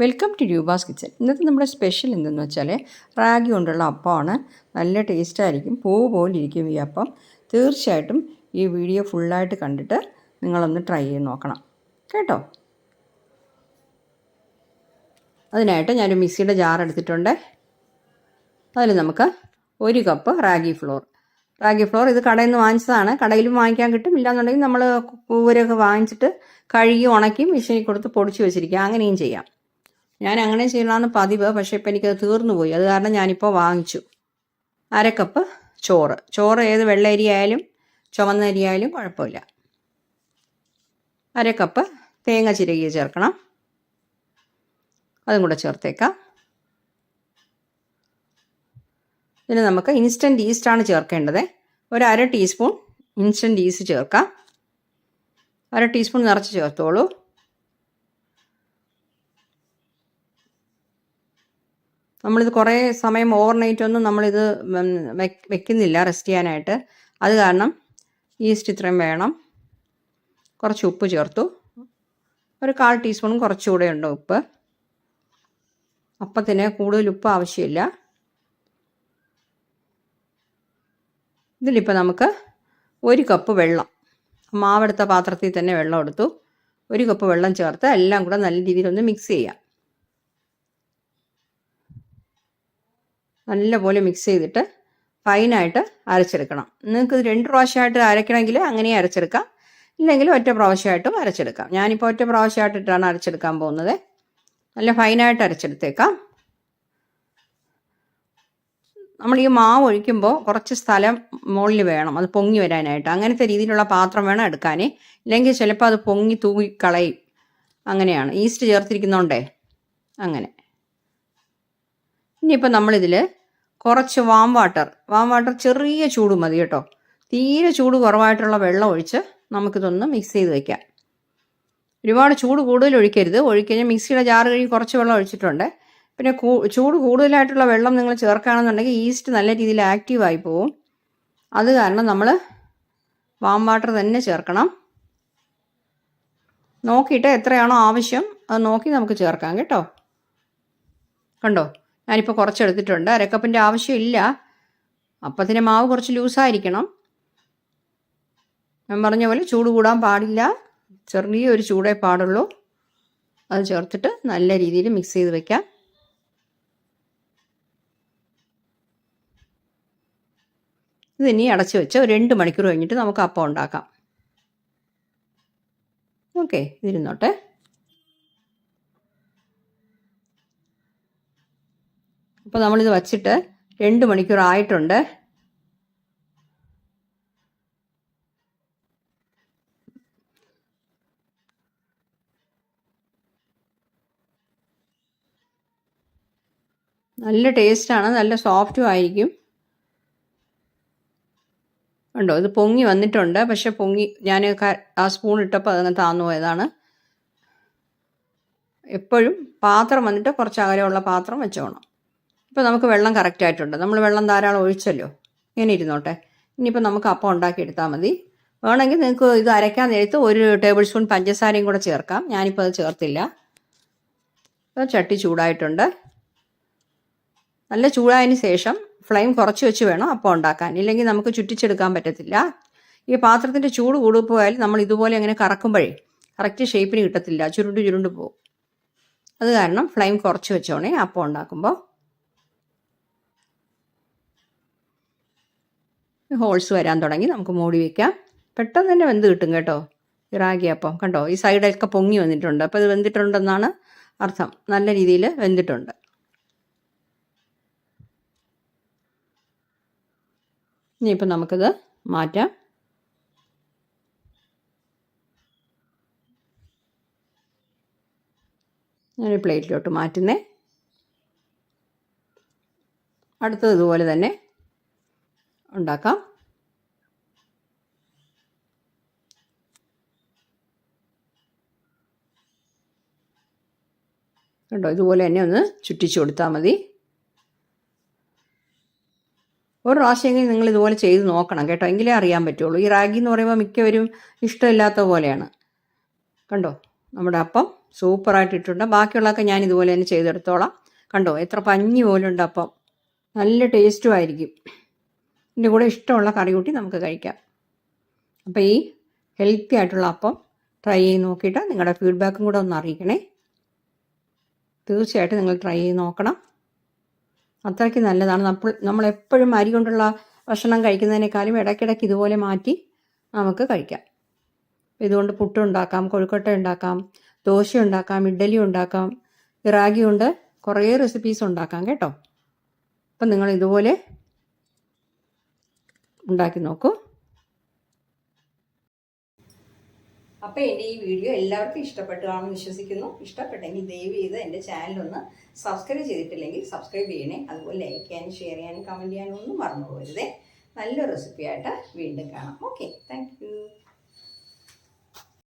Welcome to Roopa's kitchen ഇന്നത്തെ നമ്മുടെ special എന്തെന്ന് വെച്ചാൽ റാഗി കൊണ്ടുള്ള അപ്പമാണ്. നല്ല ടേസ്റ്റായിരിക്കും പോലെ ഇരിക്കും ഈ അപ്പം. തീർച്ചയായിട്ടും ഈ വീഡിയോ ഫുള്ളായിട്ട് കണ്ടിട്ട് നിങ്ങളൊന്ന് ട്രൈ ചെയ്ത് നോക്കണം. കേട്ടോ? അതിനായിട്ട് ഞാനൊരു മിക്സിയുടെ ജാർ എടുത്തിട്ടുണ്ട്. അതിൽ നമുക്ക് ഒരു cup ragi flour ragi flour ഇത് കടയിൽ നിന്ന് വാങ്ങിച്ചതാണ്. കടയിലും വാങ്ങിക്കാൻ കിട്ടും. ഇല്ലാന്നുണ്ടെങ്കിൽ നമ്മൾ പൂവരൊക്കെ വാങ്ങിച്ചിട്ട് കഴുകി ഉണക്കി മെഷീനിൽ കൊടുത്ത് പൊടിച്ച് വെച്ചിരിക്കുക അങ്ങനെയും ചെയ്യാം. ഞാൻ അങ്ങനെ ചെയ്യണമെന്ന് പതിവ് പക്ഷേ ഇപ്പം എനിക്കത് തീർന്നു പോയി. അത് കാരണം ഞാനിപ്പോൾ വാങ്ങിച്ചു. അരക്കപ്പ് കപ്പ് ചോറ്. ചോറ് ഏത് വെള്ള അരി ആയാലും ചുവന്ന അരി ആയാലും കുഴപ്പമില്ല. അരക്കപ്പ് കപ്പ് തേങ്ങ ചിരകിയ ചേർക്കണം. അതും കൂടെ ചേർത്തേക്കാം. പിന്നെ നമുക്ക് ഇൻസ്റ്റന്റ് ഈസ്റ്റാണ് ചേർക്കേണ്ടത്. ഒരു അര ടീസ്പൂൺ ഇൻസ്റ്റന്റ് ഈസ്റ്റ് ചേർക്കാം. അര ടീസ്പൂൺ നിറച്ച് ചേർത്തോളൂ. നമ്മളിത് കുറേ സമയം ഓവർ നൈറ്റ് ഒന്നും നമ്മളിത് വെക്കുന്നില്ല റെസ്റ്റ് ചെയ്യാനായിട്ട്. അത് കാരണം ഈസ്റ്റ് ഇത്രയും വേണം. കുറച്ച് ഉപ്പ് ചേർത്തു. ഒരു കാൽ ടീസ്പൂണും കുറച്ചുകൂടെ ഉണ്ട് ഉപ്പ്. അപ്പത്തിന് കൂടുതൽ ഉപ്പ് ആവശ്യമില്ല. ഇതിലിപ്പോൾ നമുക്ക് ഒരു കപ്പ് വെള്ളം മാവെടുത്ത പാത്രത്തിൽ തന്നെ വെള്ളം എടുത്തു. ഒരു കപ്പ് വെള്ളം ചേർത്ത് എല്ലാം കൂടെ നല്ല രീതിയിലൊന്ന് മിക്സ് ചെയ്യാം. നല്ലപോലെ മിക്സ് ചെയ്തിട്ട് ഫൈനായിട്ട് അരച്ചെടുക്കണം. നിങ്ങൾക്ക് രണ്ട് പ്രാവശ്യമായിട്ട് അരയ്ക്കണമെങ്കിൽ അങ്ങനെ അരച്ചെടുക്കാം. ഇല്ലെങ്കിൽ ഒറ്റ പ്രാവശ്യമായിട്ടും അരച്ചെടുക്കാം. ഞാനിപ്പോൾ ഒറ്റ പ്രാവശ്യമായിട്ടിട്ടാണ് അരച്ചെടുക്കാൻ പോകുന്നത്. നല്ല ഫൈനായിട്ട് അരച്ചെടുത്തേക്കാം. നമ്മൾ ഈ മാവ് ഒഴിക്കുമ്പോൾ കുറച്ച് സ്ഥലം മുകളിൽ വേണം. അത് പൊങ്ങി വരാനായിട്ട്. അങ്ങനത്തെ രീതിയിലുള്ള പാത്രം വേണം എടുക്കാനേ. ഇല്ലെങ്കിൽ ചിലപ്പോൾ അത് പൊങ്ങി തൂങ്ങി കളയും. അങ്ങനെയാണ്. ഈസ്റ്റ് ചേർത്തിരിക്കുന്നോണ്ടേ. അങ്ങനെ. ഇനിയിപ്പോൾ നമ്മളിതിൽ കുറച്ച് വാം വാട്ടർ വാം വാട്ടർ ചെറിയ ചൂട് മതി കേട്ടോ. തീരെ ചൂട് കുറവായിട്ടുള്ള വെള്ളം ഒഴിച്ച് നമുക്കിതൊന്ന് മിക്സ് ചെയ്ത് വയ്ക്കാം ഒരുപാട് ചൂട് കൂടുതൽ ഒഴിക്കരുത്. ഒഴിക്കഴിഞ്ഞാൽ മിക്സിയുടെ ജാറ് കഴുകി കുറച്ച് വെള്ളം ഒഴിച്ചിട്ടുണ്ട്. പിന്നെ ചൂട് കൂടുതലായിട്ടുള്ള വെള്ളം നിങ്ങൾ ചേർക്കുകയാണെന്നുണ്ടെങ്കിൽ ഈസ്റ്റ് നല്ല രീതിയിൽ ആക്റ്റീവായി പോവും. അത് കാരണം നമ്മൾ വാം വാട്ടർ തന്നെ ചേർക്കണം. നോക്കിയിട്ട് എത്രയാണോ ആവശ്യം അത് നോക്കി നമുക്ക് ചേർക്കാം കേട്ടോ. കണ്ടോ? ഞാനിപ്പോൾ കുറച്ചെടുത്തിട്ടുണ്ട്. അരക്കപ്പിന്റെ ആവശ്യമില്ല. അപ്പത്തിന്റെ മാവ് കുറച്ച് ലൂസായിരിക്കണം. ഞാൻ പറഞ്ഞ പോലെ ചൂട് കൂടാൻ പാടില്ല. ചെറിയൊരു ചൂടേ പാടുള്ളൂ. അത് ചേർത്തിട്ട് നല്ല രീതിയിൽ മിക്സ് ചെയ്ത് വെക്കാം. ഇത് ഇനി അടച്ചു വെച്ച് ഒരു രണ്ട് മണിക്കൂർ കഴിഞ്ഞിട്ട് നമുക്ക് അപ്പം ഉണ്ടാക്കാം. ഓക്കെ ഇതിരുന്നോട്ടെ. അപ്പോൾ നമ്മളിത് വച്ചിട്ട് രണ്ട് മണിക്കൂർ ആയിട്ടുണ്ട് നല്ല ടേസ്റ്റാണ് നല്ല സോഫ്റ്റും ആയിരിക്കും. ഉണ്ടോ? ഇത് പൊങ്ങി വന്നിട്ടുണ്ട്. പക്ഷെ പൊങ്ങി ഞാൻ ആ സ്പൂൺ ഇട്ടപ്പോൾ അതങ്ങ് താന്നു പോയതാണ്. എപ്പോഴും പാത്രം വന്നിട്ട് കുറച്ച് അകലമുള്ള പാത്രം വെച്ചോണം. ഇപ്പോൾ നമുക്ക് വെള്ളം കറക്റ്റായിട്ടുണ്ട് നമ്മൾ വെള്ളം ധാരാളം ഒഴിച്ചല്ലോ. ഇങ്ങനെ ഇരുന്നോട്ടെ. ഇനിയിപ്പോൾ നമുക്ക് അപ്പം ഉണ്ടാക്കിയെടുത്താൽ മതി. വേണമെങ്കിൽ നിങ്ങൾക്ക് ഇത് അരയ്ക്കാൻ നേരത്ത് ഒരു ടേബിൾ സ്പൂൺ പഞ്ചസാരയും കൂടെ ചേർക്കാം. ഞാനിപ്പോൾ അത് ചേർത്തില്ല. ഇപ്പോൾ ചട്ടി ചൂടായിട്ടുണ്ട്. നല്ല ചൂടായതിന് ശേഷം ഫ്ലെയിം കുറച്ച് വെച്ച് വേണം അപ്പം ഉണ്ടാക്കാൻ. ഇല്ലെങ്കിൽ നമുക്ക് ചുറ്റിച്ചെടുക്കാൻ പറ്റത്തില്ല. ഈ പാത്രത്തിന്റെ ചൂട് കൂടുപോയാൽ നമ്മൾ ഇതുപോലെ അങ്ങനെ കറക്കുമ്പോഴേ കറക്റ്റ് ഷേപ്പിന് കിട്ടത്തില്ല. ചുരുണ്ട് ചുരുണ്ട് പോകും. അത് കാരണം ഫ്ലെയിം കുറച്ച് വെച്ചോണേ അപ്പം ഉണ്ടാക്കുമ്പോൾ ഹോൾസ് വരാൻ തുടങ്ങി. നമുക്ക് മൂടി വയ്ക്കാം പെട്ടെന്ന് തന്നെ വെന്ത് കിട്ടും കേട്ടോ. ഈ റാഗി അപ്പം. കണ്ടോ? ഈ സൈഡൊക്കെ പൊങ്ങി വന്നിട്ടുണ്ട്. അപ്പോൾ ഇത് വെന്തിട്ടുണ്ടെന്നാണ് അർത്ഥം. നല്ല രീതിയിൽ വെന്തിട്ടുണ്ട്. ഇനിയിപ്പോൾ നമുക്കിത് മാറ്റാം. ഞാൻ പ്ലേറ്റിലോട്ട് മാറ്റുന്നേ. അടുത്തത് ഇതുപോലെ തന്നെ ഉണ്ടാക്കാം. കണ്ടോ ഇതുപോലെ തന്നെ ഒന്ന് ചുറ്റിച്ചു കൊടുത്താൽ മതി. ഒരു പ്രാവശ്യമെങ്കിലും നിങ്ങൾ ഇതുപോലെ ചെയ്ത് നോക്കണം കേട്ടോ. എങ്കിലേ അറിയാൻ പറ്റുള്ളൂ. ഈ റാഗി എന്ന് പറയുമ്പോൾ മിക്കവരും ഇഷ്ടമില്ലാത്ത പോലെയാണ്. കണ്ടോ നമ്മുടെ അപ്പം സൂപ്പറായിട്ട് ഇട്ടുണ്ട് ബാക്കിയുള്ളതൊക്കെ ഞാൻ ഇതുപോലെ തന്നെ ചെയ്തെടുത്തോളാം. കണ്ടോ എത്ര പഞ്ഞി പോലുണ്ട് അപ്പം. നല്ല ടേസ്റ്റും ആയിരിക്കും. ഇതിന്റെ കൂടെ ഇഷ്ടമുള്ള കറി കൂട്ടി നമുക്ക് കഴിക്കാം. അപ്പോൾ ഈ ഹെൽത്തി ആയിട്ടുള്ള അപ്പം ട്രൈ ചെയ്ത് നോക്കിയിട്ട് നിങ്ങളുടെ ഫീഡ്ബാക്കും കൂടെ ഒന്ന് അറിയിക്കണേ. തീർച്ചയായിട്ടും നിങ്ങൾ ട്രൈ ചെയ്ത് നോക്കണം. അത്രയ്ക്ക് നല്ലതാണ്. നമ്മൾ നമ്മളെപ്പോഴും അരി കൊണ്ടുള്ള ഭക്ഷണം കഴിക്കുന്നതിനേക്കാളും ഇടയ്ക്കിടയ്ക്ക് ഇതുപോലെ മാറ്റി നമുക്ക് കഴിക്കാം. ഇതുകൊണ്ട് പുട്ടുണ്ടാക്കാം കൊഴുക്കട്ട ഉണ്ടാക്കാം ദോശ ഉണ്ടാക്കാം ഇഡ്ഡലി ഉണ്ടാക്കാം ഇറാഗി കൊണ്ട് കുറേ റെസിപ്പീസ് ഉണ്ടാക്കാം കേട്ടോ. അപ്പം നിങ്ങൾ ഇതുപോലെ ഉണ്ടാക്കി നോക്കൂ. അപ്പോൾ എന്റെ ഈ വീഡിയോ എല്ലാവർക്കും ഇഷ്ടപ്പെട്ടു കാണുമെന്ന് വിശ്വസിക്കുന്നു. ഇഷ്ടപ്പെട്ടെങ്കിൽ ദയവ് ചെയ്ത് എന്റെ ചാനലൊന്ന് സബ്സ്ക്രൈബ് ചെയ്തിട്ടില്ലെങ്കിൽ സബ്സ്ക്രൈബ് ചെയ്യണേ. അതുപോലെ ലൈക്ക് ചെയ്യാനും ഷെയർ ചെയ്യാനും കമന്റ് ചെയ്യാനും ഒന്നും മറന്നു പോകരുതേ. നല്ല റെസിപ്പിയായിട്ട് വീണ്ടും കാണാം. ഓക്കെ. താങ്ക്